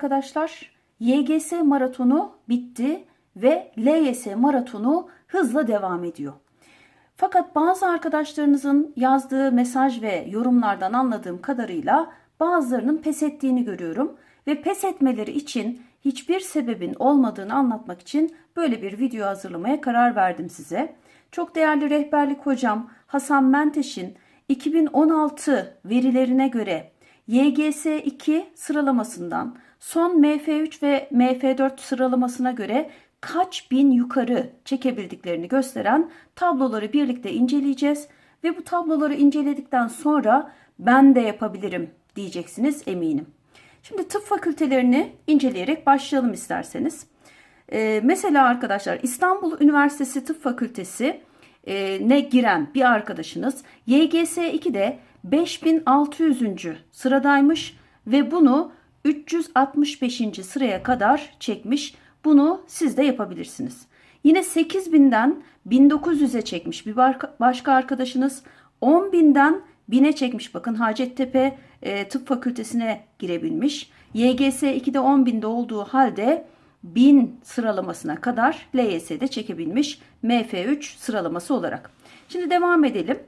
Arkadaşlar. YGS maratonu bitti ve LYS maratonu hızla devam ediyor. Fakat bazı arkadaşlarınızın yazdığı mesaj ve yorumlardan anladığım kadarıyla bazılarının pes ettiğini görüyorum ve pes etmeleri için hiçbir sebebin olmadığını anlatmak için böyle bir video hazırlamaya karar verdim size. Çok değerli rehberlik hocam Hasan Menteş'in 2016 verilerine göre YGS 2 sıralamasından son MF3 ve MF4 sıralamasına göre kaç bin yukarı çekebildiklerini gösteren tabloları birlikte inceleyeceğiz ve bu tabloları inceledikten sonra ben de yapabilirim diyeceksiniz eminim. Şimdi tıp fakültelerini inceleyerek başlayalım isterseniz. Ee, mesela arkadaşlar İstanbul Üniversitesi Tıp Fakültesi e, ne giren bir arkadaşınız YGS 2'de 5600. sıradaymış ve bunu 365. sıraya kadar çekmiş. Bunu siz de yapabilirsiniz. Yine 8000'den 1900'e çekmiş bir başka arkadaşınız. 10.000'den 1000'e çekmiş. Bakın Hacettepe e, Tıp Fakültesine girebilmiş. YGS 2'de 10.000'de olduğu halde 1000 sıralamasına kadar LYS'de çekebilmiş MF3 sıralaması olarak. Şimdi devam edelim.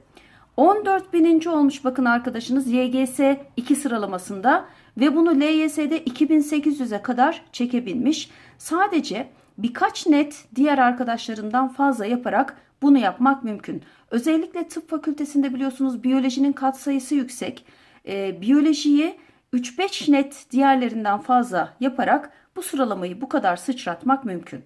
14 bininci olmuş bakın arkadaşınız YGS 2 sıralamasında ve bunu LYS'de 2800'e kadar çekebilmiş. Sadece birkaç net diğer arkadaşlarından fazla yaparak bunu yapmak mümkün. Özellikle tıp fakültesinde biliyorsunuz biyolojinin katsayısı yüksek. E, biyolojiyi 3-5 net diğerlerinden fazla yaparak bu sıralamayı bu kadar sıçratmak mümkün.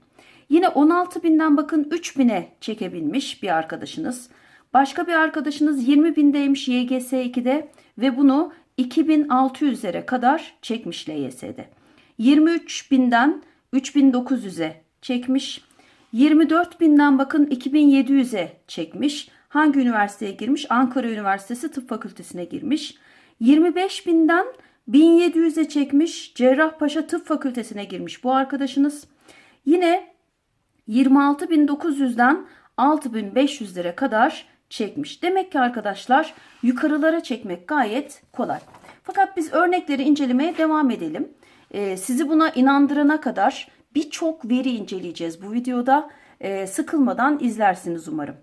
Yine 16 binden bakın 3000'e çekebilmiş bir arkadaşınız. Başka bir arkadaşınız 20 bindeymiş YGS 2'de ve bunu 2600'lere kadar çekmiş LYS'de. 23 binden 3900'e çekmiş. 24 binden bakın 2700'e çekmiş. Hangi üniversiteye girmiş? Ankara Üniversitesi Tıp Fakültesine girmiş. 25 binden 1700'e çekmiş. Cerrahpaşa Tıp Fakültesine girmiş bu arkadaşınız. Yine 26.900'den 6.500'lere kadar çekmiş. Demek ki arkadaşlar yukarılara çekmek gayet kolay. Fakat biz örnekleri incelemeye devam edelim. Ee, sizi buna inandırana kadar birçok veri inceleyeceğiz bu videoda. Ee, sıkılmadan izlersiniz umarım.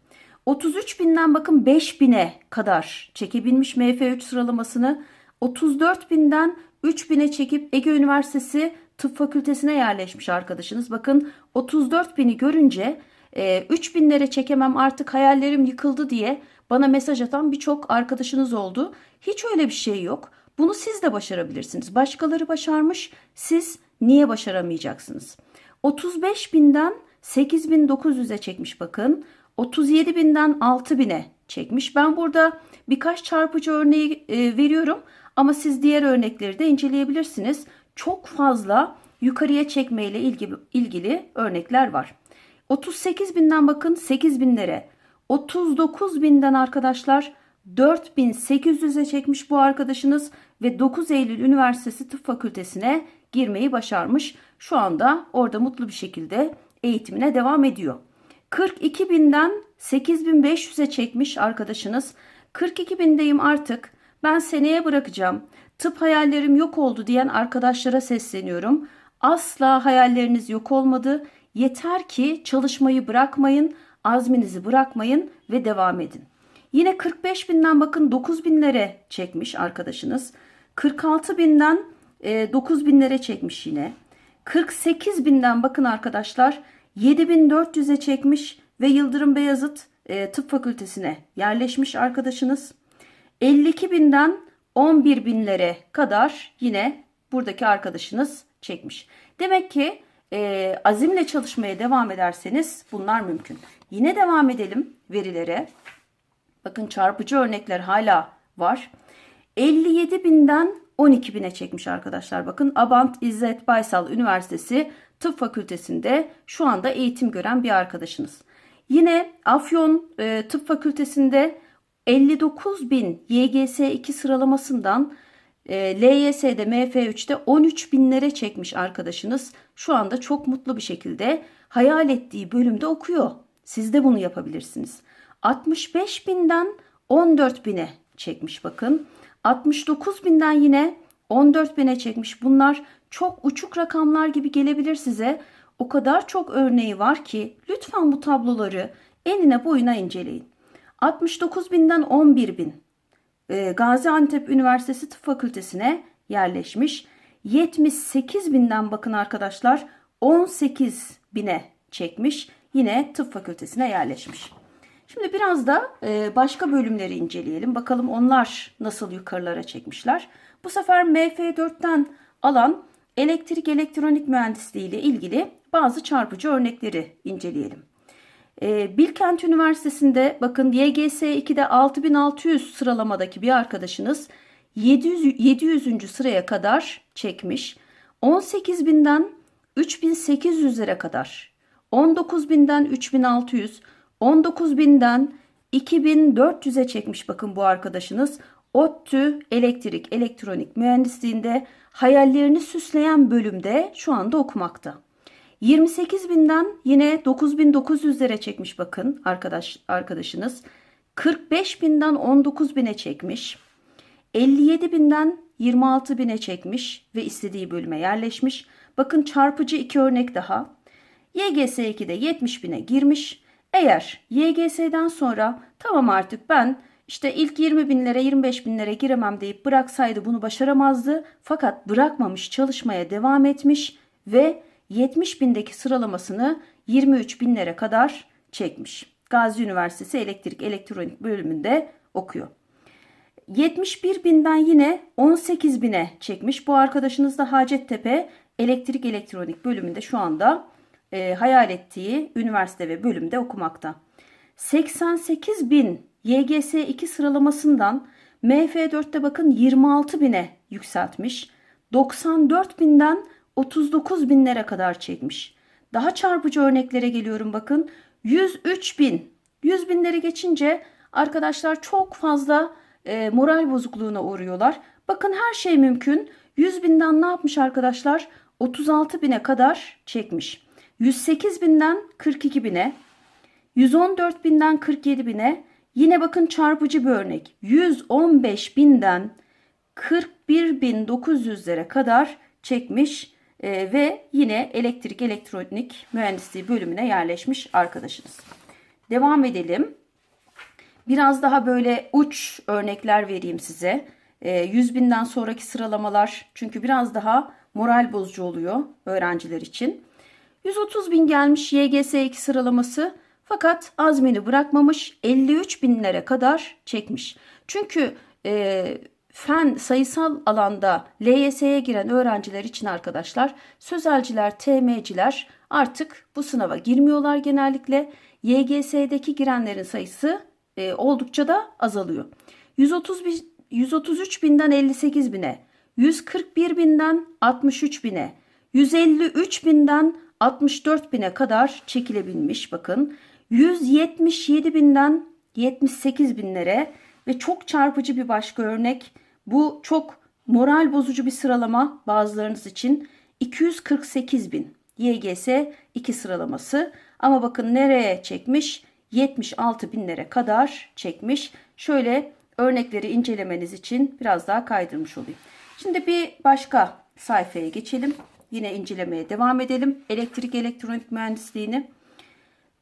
33 binden bakın 5 bine kadar çekebilmiş MF3 sıralamasını. 34 binden 3 bine çekip Ege Üniversitesi Tıp Fakültesine yerleşmiş arkadaşınız. Bakın 34 bini görünce e, 3 binlere çekemem artık hayallerim yıkıldı diye bana mesaj atan birçok arkadaşınız oldu. Hiç öyle bir şey yok. Bunu siz de başarabilirsiniz. Başkaları başarmış. Siz niye başaramayacaksınız? 35 binden 8900'e çekmiş bakın. 37 binden 6000'e çekmiş. Ben burada birkaç çarpıcı örneği e, veriyorum ama siz diğer örnekleri de inceleyebilirsiniz. Çok fazla yukarıya çekme ile ilgili, ilgili örnekler var. 38 binden bakın 8 binlere. 39 binden arkadaşlar 4800'e çekmiş bu arkadaşınız ve 9 Eylül Üniversitesi Tıp Fakültesine girmeyi başarmış. Şu anda orada mutlu bir şekilde eğitimine devam ediyor. 42 binden 8500'e çekmiş arkadaşınız. 42 bindeyim artık ben seneye bırakacağım. Tıp hayallerim yok oldu diyen arkadaşlara sesleniyorum. Asla hayalleriniz yok olmadı. Yeter ki çalışmayı bırakmayın, azminizi bırakmayın ve devam edin. Yine 45 binden bakın 9 binlere çekmiş arkadaşınız. 46 binden e, 9 binlere çekmiş yine. 48 binden bakın arkadaşlar 7400'e çekmiş ve Yıldırım Beyazıt e, Tıp Fakültesine yerleşmiş arkadaşınız. 52 binden 11 binlere kadar yine buradaki arkadaşınız çekmiş. Demek ki e, azimle çalışmaya devam ederseniz bunlar mümkün. Yine devam edelim verilere. Bakın çarpıcı örnekler hala var. 57 binden 12 bine çekmiş arkadaşlar. Bakın Abant İzzet Baysal Üniversitesi Tıp Fakültesinde şu anda eğitim gören bir arkadaşınız. Yine Afyon e, Tıp Fakültesinde 59 bin YGS 2 sıralamasından e, LYS'de MF3'te 13 binlere çekmiş arkadaşınız. Şu anda çok mutlu bir şekilde hayal ettiği bölümde okuyor. Siz de bunu yapabilirsiniz. 65 binden 14 bine çekmiş bakın. 69 binden yine 14 bine çekmiş. Bunlar çok uçuk rakamlar gibi gelebilir size. O kadar çok örneği var ki lütfen bu tabloları enine boyuna inceleyin. 69 binden 11 bin e, Gaziantep Üniversitesi Tıp Fakültesine yerleşmiş. 78 binden bakın arkadaşlar 18 bine çekmiş. Yine tıp fakültesine yerleşmiş. Şimdi biraz da e, başka bölümleri inceleyelim. Bakalım onlar nasıl yukarılara çekmişler. Bu sefer MF4'ten alan elektrik elektronik mühendisliği ile ilgili bazı çarpıcı örnekleri inceleyelim. E, Bilkent Üniversitesi'nde bakın YGS 2'de 6600 sıralamadaki bir arkadaşınız 700, 700. sıraya kadar çekmiş. 18.000'den 3800'lere kadar. 19.000'den 3600, 19.000'den 2400'e çekmiş bakın bu arkadaşınız. ODTÜ elektrik elektronik mühendisliğinde hayallerini süsleyen bölümde şu anda okumakta. 28 binden yine 9900'lere çekmiş bakın arkadaş arkadaşınız. 45 binden 19 bine çekmiş. 57 binden 26 bine çekmiş ve istediği bölüme yerleşmiş. Bakın çarpıcı iki örnek daha. YGS 2'de 70 bine girmiş. Eğer YGS'den sonra tamam artık ben işte ilk 20 binlere 25 binlere giremem deyip bıraksaydı bunu başaramazdı. Fakat bırakmamış çalışmaya devam etmiş ve 70 bindeki sıralamasını 23 binlere kadar çekmiş. Gazi Üniversitesi Elektrik Elektronik bölümünde okuyor. 71 binden yine 18 bine çekmiş. Bu arkadaşınız da Hacettepe Elektrik Elektronik bölümünde şu anda e, hayal ettiği üniversite ve bölümde okumakta. 88 bin YGS 2 sıralamasından MF4'te bakın 26 bine yükseltmiş. 94 binden 39 binlere kadar çekmiş. Daha çarpıcı örneklere geliyorum bakın. 103 bin. 100 binleri geçince arkadaşlar çok fazla e, moral bozukluğuna uğruyorlar. Bakın her şey mümkün. 100 binden ne yapmış arkadaşlar? 36 bine kadar çekmiş. 108 binden 42 bine, 114 binden 47 bine, yine bakın çarpıcı bir örnek. 115 binden 41.900'lere kadar çekmiş e, ve yine elektrik elektronik mühendisliği bölümüne yerleşmiş arkadaşınız. Devam edelim. Biraz daha böyle uç örnekler vereyim size. E, 100 binden sonraki sıralamalar çünkü biraz daha moral bozucu oluyor öğrenciler için. 130 bin gelmiş YGS 2 sıralaması fakat azmini bırakmamış 53 binlere kadar çekmiş. Çünkü e, fen sayısal alanda LYS'ye giren öğrenciler için arkadaşlar sözelciler, TM'ciler artık bu sınava girmiyorlar genellikle. YGS'deki girenlerin sayısı e, oldukça da azalıyor. 130 bin, 133 binden 58 bine, 141 binden 63 bine, 153 binden 64 bine kadar çekilebilmiş bakın. 177 binden 78 binlere ve çok çarpıcı bir başka örnek. Bu çok moral bozucu bir sıralama bazılarınız için. 248 bin YGS 2 sıralaması ama bakın nereye çekmiş? 76 binlere kadar çekmiş. Şöyle örnekleri incelemeniz için biraz daha kaydırmış olayım. Şimdi bir başka sayfaya geçelim. Yine incelemeye devam edelim. Elektrik elektronik mühendisliğini.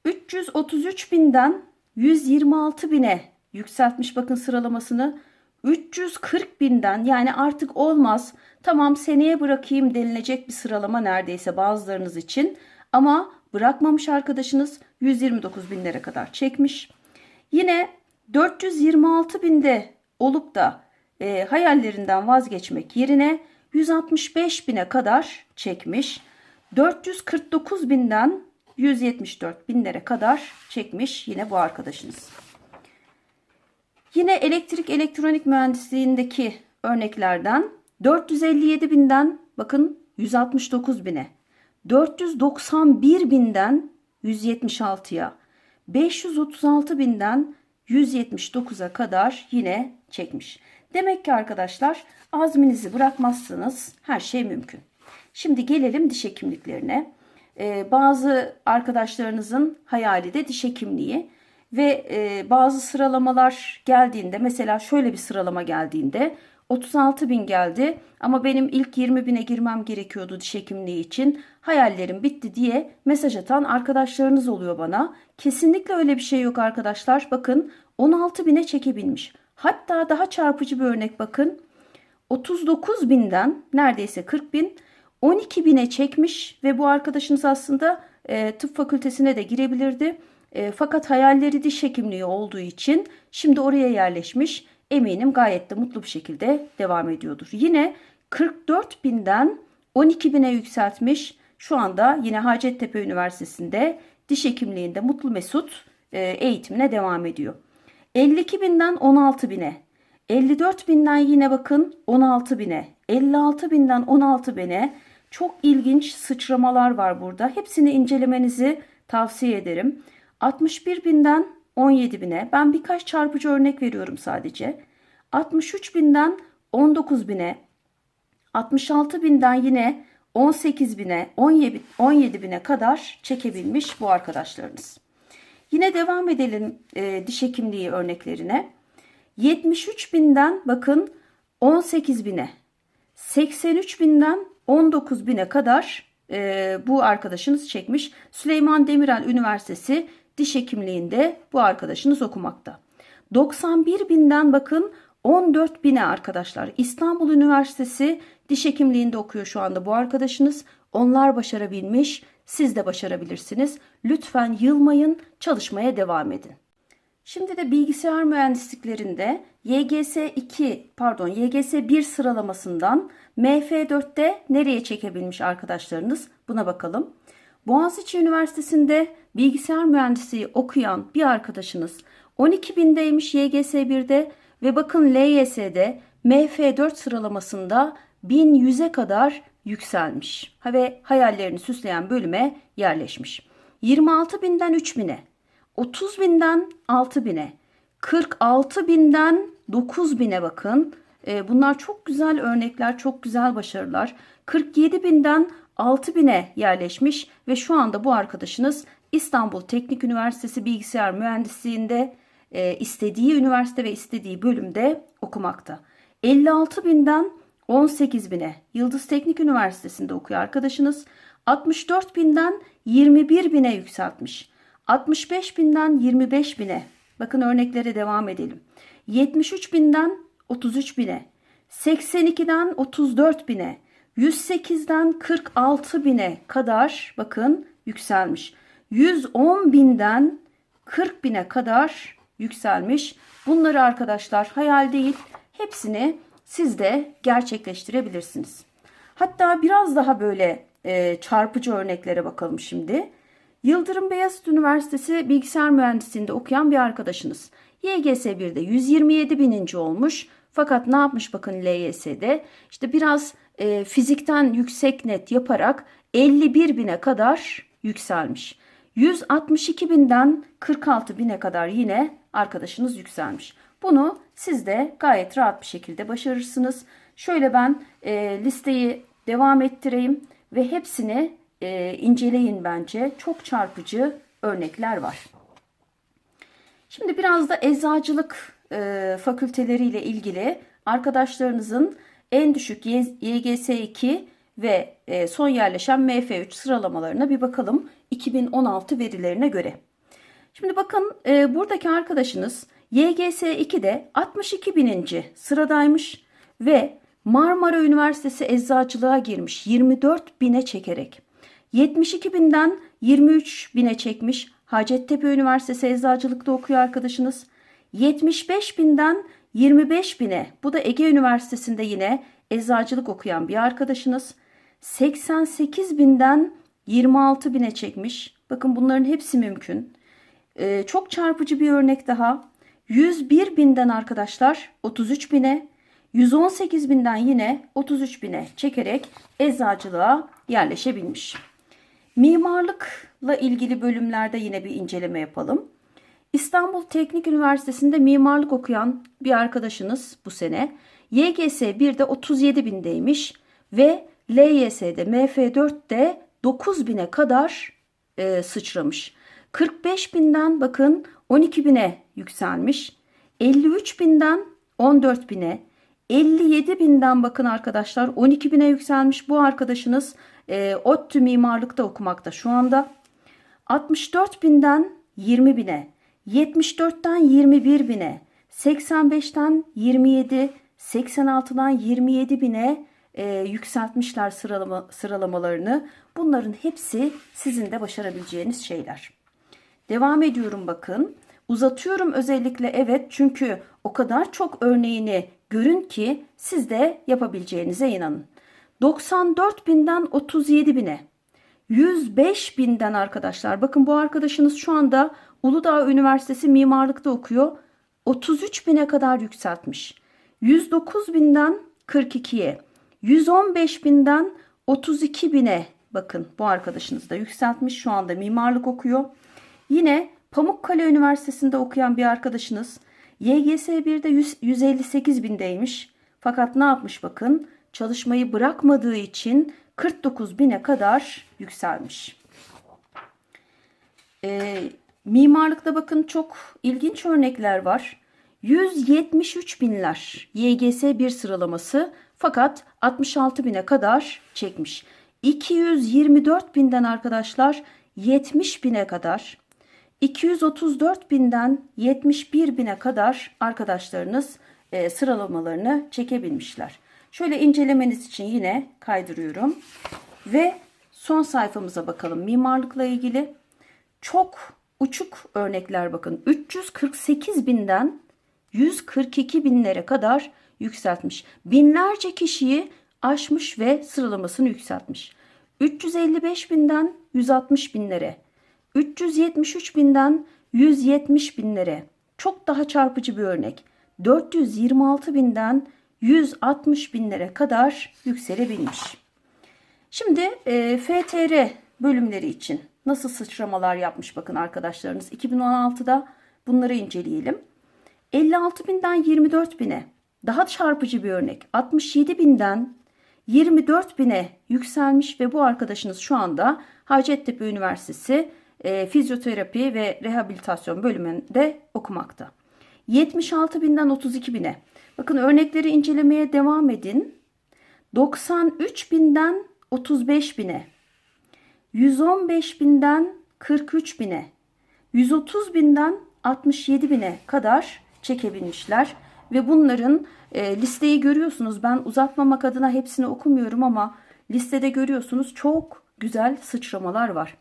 333 binden 126 bine yükseltmiş bakın sıralamasını. 340 binden yani artık olmaz tamam seneye bırakayım denilecek bir sıralama neredeyse bazılarınız için. Ama bırakmamış arkadaşınız 129 binlere kadar çekmiş. Yine 426 binde olup da e, hayallerinden vazgeçmek yerine 165 bine kadar çekmiş. 449 binden 174 binlere kadar çekmiş yine bu arkadaşınız. Yine elektrik elektronik mühendisliğindeki örneklerden 457 binden bakın 169 bine, 491 binden 176'ya, 536 binden 179'a kadar yine çekmiş. Demek ki arkadaşlar azminizi bırakmazsanız her şey mümkün. Şimdi gelelim diş hekimliklerine. Ee, bazı arkadaşlarınızın hayali de diş hekimliği ve e, bazı sıralamalar geldiğinde mesela şöyle bir sıralama geldiğinde 36 bin geldi ama benim ilk 20 bine girmem gerekiyordu diş hekimliği için. Hayallerim bitti diye mesaj atan arkadaşlarınız oluyor bana. Kesinlikle öyle bir şey yok arkadaşlar. Bakın 16 bine çekebilmiş. Hatta daha çarpıcı bir örnek bakın. 39 binden neredeyse 40 bin 12 bine çekmiş ve bu arkadaşınız aslında e, tıp fakültesine de girebilirdi. E, fakat hayalleri diş hekimliği olduğu için şimdi oraya yerleşmiş. Eminim gayet de mutlu bir şekilde devam ediyordur. Yine 44 binden 12 bine yükseltmiş. Şu anda yine Hacettepe Üniversitesi'nde diş hekimliğinde mutlu mesut e, eğitimine devam ediyor. 52 binden 16 bine, 54 binden yine bakın 16 bine, 56 binden 16 bine çok ilginç sıçramalar var burada. Hepsini incelemenizi tavsiye ederim. 61 binden 17 bine ben birkaç çarpıcı örnek veriyorum sadece. 63 binden 19 bine, 66 binden yine 18 bine, 17, 17 bine kadar çekebilmiş bu arkadaşlarınız. Yine devam edelim e, diş hekimliği örneklerine. 73 binden bakın 18 bine, 83 binden 19 bine kadar e, bu arkadaşınız çekmiş. Süleyman Demirel Üniversitesi diş hekimliğinde bu arkadaşınız okumakta. 91 binden bakın 14 bine arkadaşlar. İstanbul Üniversitesi diş hekimliğinde okuyor şu anda bu arkadaşınız. Onlar başarabilmiş. Siz de başarabilirsiniz. Lütfen yılmayın, çalışmaya devam edin. Şimdi de bilgisayar mühendisliklerinde YGS 2 pardon YGS 1 sıralamasından MF4'te nereye çekebilmiş arkadaşlarınız buna bakalım. Boğaziçi Üniversitesi'nde bilgisayar mühendisliği okuyan bir arkadaşınız 12 bindeymiş YGS 1'de ve bakın LYS'de MF4 sıralamasında 1100'e kadar yükselmiş ve hayallerini süsleyen bölüme yerleşmiş. 26 binden 3000'e, 30 binden 6000'e, 46 binden 9000'e bakın. E, bunlar çok güzel örnekler, çok güzel başarılar. 47 binden 6000'e yerleşmiş ve şu anda bu arkadaşınız İstanbul Teknik Üniversitesi Bilgisayar Mühendisliğinde e, istediği üniversite ve istediği bölümde okumakta. 56 binden 18 bine Yıldız Teknik Üniversitesi'nde okuyor arkadaşınız. 64 binden 21 bine yükseltmiş. 65 binden 25 bine. Bakın örneklere devam edelim. 73 binden 33 bine. 82'den 34 bine. 108'den 46 bine kadar bakın yükselmiş. 110 binden 40 bine kadar yükselmiş. Bunları arkadaşlar hayal değil hepsini siz de gerçekleştirebilirsiniz. Hatta biraz daha böyle e, çarpıcı örneklere bakalım şimdi. Yıldırım Beyazıt Üniversitesi Bilgisayar Mühendisliğinde okuyan bir arkadaşınız. YGS 1'de 127 bininci olmuş. Fakat ne yapmış bakın LYS'de? İşte biraz e, fizikten yüksek net yaparak 51 bine kadar yükselmiş. 162 binden 46 bine kadar yine arkadaşınız yükselmiş. Bunu siz de gayet rahat bir şekilde başarırsınız. Şöyle ben e, listeyi devam ettireyim ve hepsini e, inceleyin bence. Çok çarpıcı örnekler var. Şimdi biraz da eczacılık e, fakülteleriyle ilgili arkadaşlarınızın en düşük YGS 2 ve e, son yerleşen MF3 sıralamalarına bir bakalım 2016 verilerine göre. Şimdi bakın e, buradaki arkadaşınız YGS 2'de 62 bininci sıradaymış ve Marmara Üniversitesi Eczacılığa girmiş 24 bine çekerek. 72 binden 23 bine çekmiş Hacettepe Üniversitesi Eczacılıkta okuyor arkadaşınız. 75 binden 25 bine bu da Ege Üniversitesi'nde yine eczacılık okuyan bir arkadaşınız. 88 binden 26 bine çekmiş. Bakın bunların hepsi mümkün. Ee, çok çarpıcı bir örnek daha. 101 binden arkadaşlar 33 bine, 118 binden yine 33 bine çekerek eczacılığa yerleşebilmiş. Mimarlıkla ilgili bölümlerde yine bir inceleme yapalım. İstanbul Teknik Üniversitesi'nde mimarlık okuyan bir arkadaşınız bu sene YGS 1'de 37 bindeymiş ve LYS'de MF4'te 9 bine kadar e, sıçramış. 45 binden bakın 12 bine yükselmiş. 53 binden 14 bine, 57 binden bakın arkadaşlar 12 bine yükselmiş bu arkadaşınız e, ODTÜ mimarlıkta okumakta şu anda. 64 binden 20 bine, 74'ten 21 bine, 85'ten 27, 86'dan 27 bine e, yükseltmişler sıralama, sıralamalarını. Bunların hepsi sizin de başarabileceğiniz şeyler. Devam ediyorum bakın. Uzatıyorum özellikle evet çünkü o kadar çok örneğini görün ki siz de yapabileceğinize inanın. 94 binden 37 bine. 105 binden arkadaşlar. Bakın bu arkadaşınız şu anda Uludağ Üniversitesi mimarlıkta okuyor. 33 bine kadar yükseltmiş. 109 binden 42'ye. 115 binden 32 bine bakın bu arkadaşınız da yükseltmiş. Şu anda mimarlık okuyor. Yine Pamukkale Üniversitesi'nde okuyan bir arkadaşınız YGS 1'de 100, 158 bindeymiş. Fakat ne yapmış bakın çalışmayı bırakmadığı için 49 bine kadar yükselmiş. Ee, mimarlıkta bakın çok ilginç örnekler var. 173 binler YGS 1 sıralaması fakat 66 bine kadar çekmiş. 224 binden arkadaşlar 70 bine kadar 234 binden 71 bine kadar arkadaşlarınız e, sıralamalarını çekebilmişler. Şöyle incelemeniz için yine kaydırıyorum. Ve son sayfamıza bakalım. Mimarlıkla ilgili çok uçuk örnekler bakın. 348 binden 142 binlere kadar yükseltmiş. Binlerce kişiyi aşmış ve sıralamasını yükseltmiş. 355 binden 160 binlere, 373 binden 170 binlere. Çok daha çarpıcı bir örnek. 426 binden 160 binlere kadar yükselebilmiş. Şimdi e, FTR bölümleri için nasıl sıçramalar yapmış bakın arkadaşlarınız. 2016'da bunları inceleyelim. 56 binden 24 bine daha çarpıcı bir örnek. 67 binden 24 bine yükselmiş ve bu arkadaşınız şu anda Hacettepe Üniversitesi e, fizyoterapi ve rehabilitasyon bölümünde okumakta. 76 binden 32 bine. Bakın örnekleri incelemeye devam edin. 93 binden 35 bine. 115 binden 43 bine. 130 binden 67 bine kadar çekebilmişler. Ve bunların e, listeyi görüyorsunuz. Ben uzatmamak adına hepsini okumuyorum ama listede görüyorsunuz çok güzel sıçramalar var.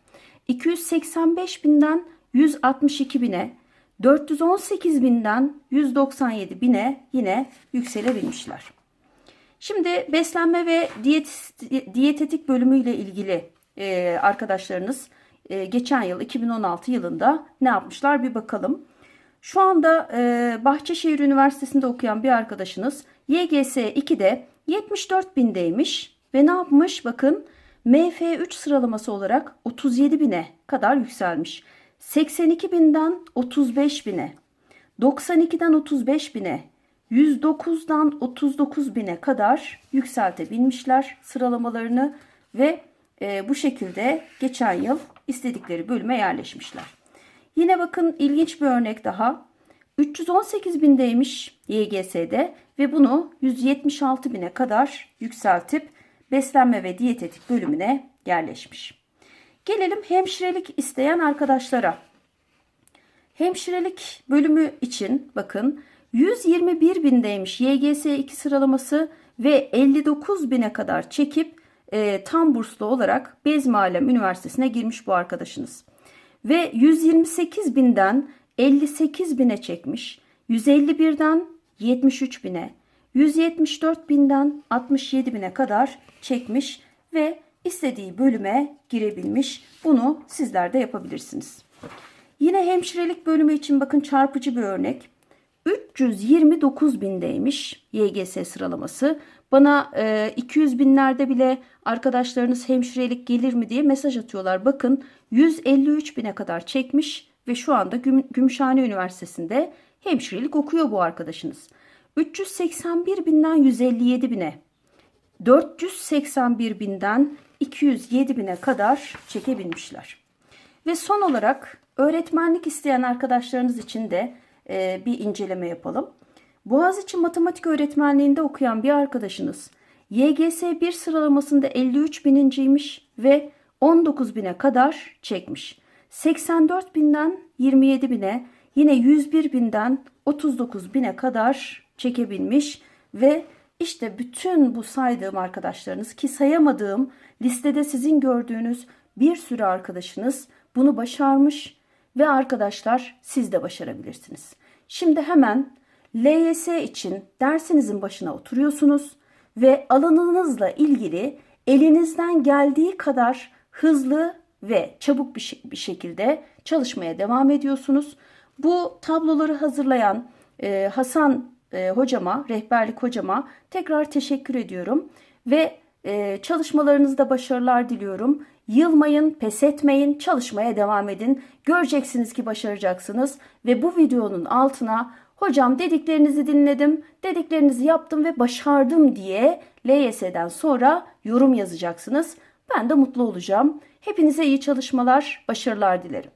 285 binden 162 bine, 418 binden 197 bine yine yükselebilmişler. Şimdi beslenme ve diyet, diyetetik bölümüyle ilgili e, arkadaşlarınız e, geçen yıl 2016 yılında ne yapmışlar bir bakalım. Şu anda e, Bahçeşehir Üniversitesi'nde okuyan bir arkadaşınız YGS 2'de 74 bindeymiş ve ne yapmış bakın MF3 sıralaması olarak 37 bine kadar yükselmiş. 82 binden 35 bine, 92'den 35 bine, 109'dan 39 bine kadar yükseltebilmişler sıralamalarını ve e, bu şekilde geçen yıl istedikleri bölüme yerleşmişler. Yine bakın ilginç bir örnek daha. 318 bindeymiş YGS'de ve bunu 176 bine kadar yükseltip beslenme ve diyetetik bölümüne yerleşmiş. Gelelim hemşirelik isteyen arkadaşlara. Hemşirelik bölümü için bakın 121 bindeymiş YGS 2 sıralaması ve 59 bine kadar çekip e, tam burslu olarak Bezmi Alem Üniversitesi'ne girmiş bu arkadaşınız. Ve 128 binden 58 bine çekmiş. 151'den 73 bine, 174 binden 67 bine kadar çekmiş ve istediği bölüme girebilmiş. Bunu sizler de yapabilirsiniz. Yine hemşirelik bölümü için bakın çarpıcı bir örnek. 329 bindeymiş YGS sıralaması. Bana e, 200 binlerde bile arkadaşlarınız hemşirelik gelir mi diye mesaj atıyorlar. Bakın 153 bine kadar çekmiş ve şu anda Güm Gümüşhane Üniversitesi'nde hemşirelik okuyor bu arkadaşınız. 381 binden 157 bine, 481 binden 207 bine kadar çekebilmişler. Ve son olarak öğretmenlik isteyen arkadaşlarınız için de e, bir inceleme yapalım. Boğaziçi Matematik Öğretmenliğinde okuyan bir arkadaşınız YGS 1 sıralamasında 53 bininciymiş ve 19 bine kadar çekmiş. 84 binden 27 bine yine 101 binden 39 bine kadar çekebilmiş ve işte bütün bu saydığım arkadaşlarınız ki sayamadığım listede sizin gördüğünüz bir sürü arkadaşınız bunu başarmış ve arkadaşlar siz de başarabilirsiniz. Şimdi hemen LYS için dersinizin başına oturuyorsunuz ve alanınızla ilgili elinizden geldiği kadar hızlı ve çabuk bir, şekilde çalışmaya devam ediyorsunuz. Bu tabloları hazırlayan e, Hasan e, hocama, rehberlik hocama tekrar teşekkür ediyorum ve e, çalışmalarınızda başarılar diliyorum. Yılmayın, pes etmeyin, çalışmaya devam edin. Göreceksiniz ki başaracaksınız ve bu videonun altına hocam dediklerinizi dinledim, dediklerinizi yaptım ve başardım diye LYS'den sonra yorum yazacaksınız. Ben de mutlu olacağım. Hepinize iyi çalışmalar, başarılar dilerim.